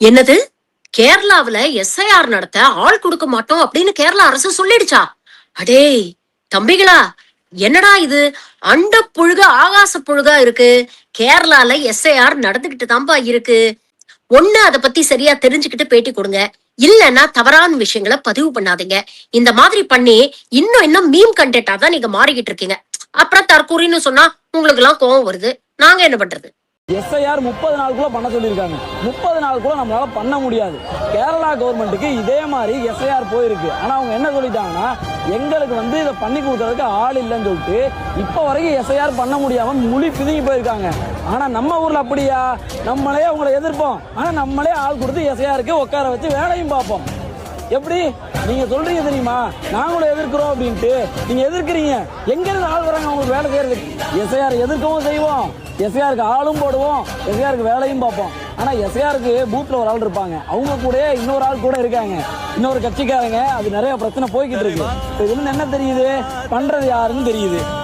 என்னது? கேரளாவில எஸ்ஐஆர் நடத்த ஆள் கொடுக்க மாட்டோம் அப்படின்னு கேரளா அரசு சொல்லிடுச்சா? அடேய் தம்பிகளா என்னடா இது? அண்ட புழுக ஆகாச புழுகா இருக்கு. கேரளால எஸ்ஐஆர் நடந்துகிட்டு தான்பா இருக்கு. ஒண்ணு அதை பத்தி சரியா தெரிஞ்சுக்கிட்டு பேட்டி கொடுங்க. இல்லைன்னா தவறான விஷயங்களை பதிவு பண்ணாதீங்க. இந்த மாதிரி பண்ணி இன்னும் இன்னும் மீம் கண்டென்ட்டா தான் நீங்க மாறிக்கிட்டு இருக்கீங்க. அப்புறம் தற்கூறின்னு சொன்னா உங்களுக்கு எல்லாம் கோவம் வருது. நாங்க என்ன பண்றது? எஸ்ஐஆர் முப்பது நாளுக்குள்ள பண்ண சொல்லியிருக்காங்க. முப்பது நாளுக்குள்ள நம்மளால பண்ண முடியாது. கேரளா கவர்மெண்ட்டுக்கு இதே மாதிரி எஸ்ஐஆர் போயிருக்கு. ஆனா அவங்க என்ன சொல்லிட்டாங்கன்னா எங்களுக்கு வந்து இதை பண்ணி கொடுக்கறதுக்கு ஆள் இல்லைன்னு சொல்லிட்டு இப்போ வரைக்கும் எஸ்ஐஆர் பண்ண முடியாம முழி பிதுங்கி போயிருக்காங்க. ஆனா நம்ம ஊர்ல அப்படியா? நம்மளே அவங்கள எதிர்ப்போம். ஆனா நம்மளே ஆள் கொடுத்து எஸ்ஐஆருக்கு உட்கார வச்சு வேலையும் பார்ப்போம். எப்படி? நீங்க சொல்றீங்க தெரியுமா? நாங்களும் எதிர்க்கிறோம் அப்படின்ட்டு. நீங்க எதிர்க்கிறீங்க. எங்க இருந்து ஆள் வராங்க? உங்களுக்கு வேலை செய்யறதுக்கு. எஸ்ஐஆர் எதிர்க்கவும் செய்வோம். எஸ்ஐஆருக்கு ஆளும் போடுவோம். எஸ்ஐஆருக்கு வேலையும் பார்ப்போம். ஆனா எஸ்ஐஆருக்கு பூத்ல ஒரு ஆள் இருப்பாங்க. அவங்க கூட இன்னொரு ஆள் கூட இருக்காங்க. இன்னொரு கட்சிக்காரங்க. அது நிறைய பிரச்சனை போய்கிட்டு இருக்கு. இதுல என்ன தெரியுது? பண்றது யாருன்னு தெரியுது.